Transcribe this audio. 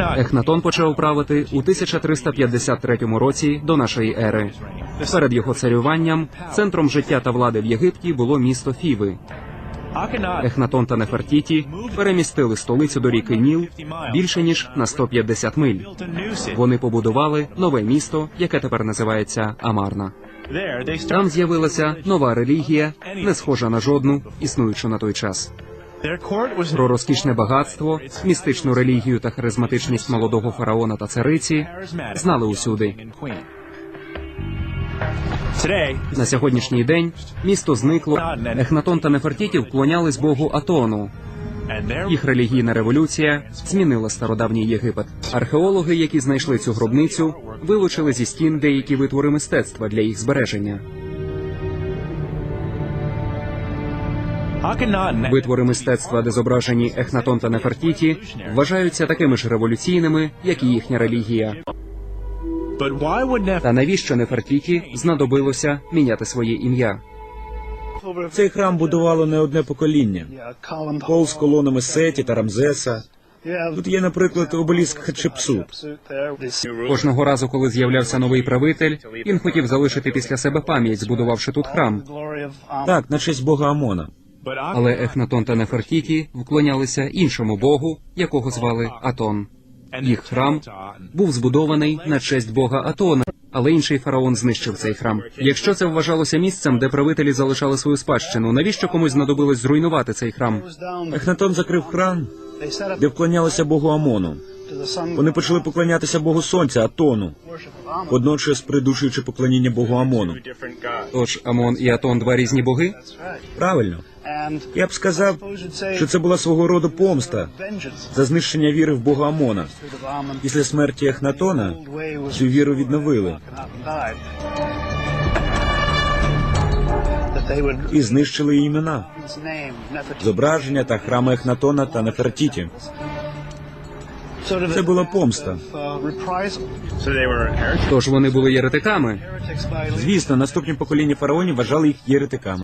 Ехнатон почав правити у 1353 році до нашої ери. Перед його царюванням центром життя та влади в Єгипті було місто Фіви. Ехнатон та Нефертіті перемістили столицю до ріки Ніл більше ніж на 150 миль. Вони побудували нове місто, яке тепер називається Амарна. Там з'явилася нова релігія, не схожа на жодну, існуючу на той час. Про розкішне багатство, містичну релігію та харизматичність молодого фараона та цариці знали усюди. На сьогоднішній день місто зникло. Ехнатон та Нефертіті вклонялись богу Атону. Їх релігійна революція змінила стародавній Єгипет. Археологи, які знайшли цю гробницю, вилучили зі стін деякі витвори мистецтва для їх збереження. Витвори мистецтва, де зображені Ехнатон та Нефертіті, вважаються такими ж революційними, як і їхня релігія. Та навіщо Нефертіті знадобилося міняти своє ім'я? Цей храм будувало не одне покоління. Пол з колонами Сеті та Рамзеса. Тут є, наприклад, обеліск Хатшепсут. Кожного разу, коли з'являвся новий правитель, він хотів залишити після себе пам'ять, збудувавши тут храм. Так, на честь бога Амона. Але Ехнатон та Нефертіті вклонялися іншому богу, якого звали Атон. Їх храм був збудований на честь бога Атона, але інший фараон знищив цей храм. Якщо це вважалося місцем, де правителі залишали свою спадщину, навіщо комусь знадобилось зруйнувати цей храм? Ехнатон закрив храм, де вклонялися богу Амону. Вони почали поклонятися богу сонця Атону, водночас придушуючи поклоніння богу Амону. Тож Амон і Атон два різні боги. Правильно, я б сказав, що це була свого роду помста за знищення віри в бога Амона. Після смерті Ехнатона цю віру відновили і знищили її імена, зображення та храми Ехнатона та Нефертіті. Це була помста. Тож вони були єретиками. Звісно, наступні покоління фараонів вважали їх єретиками.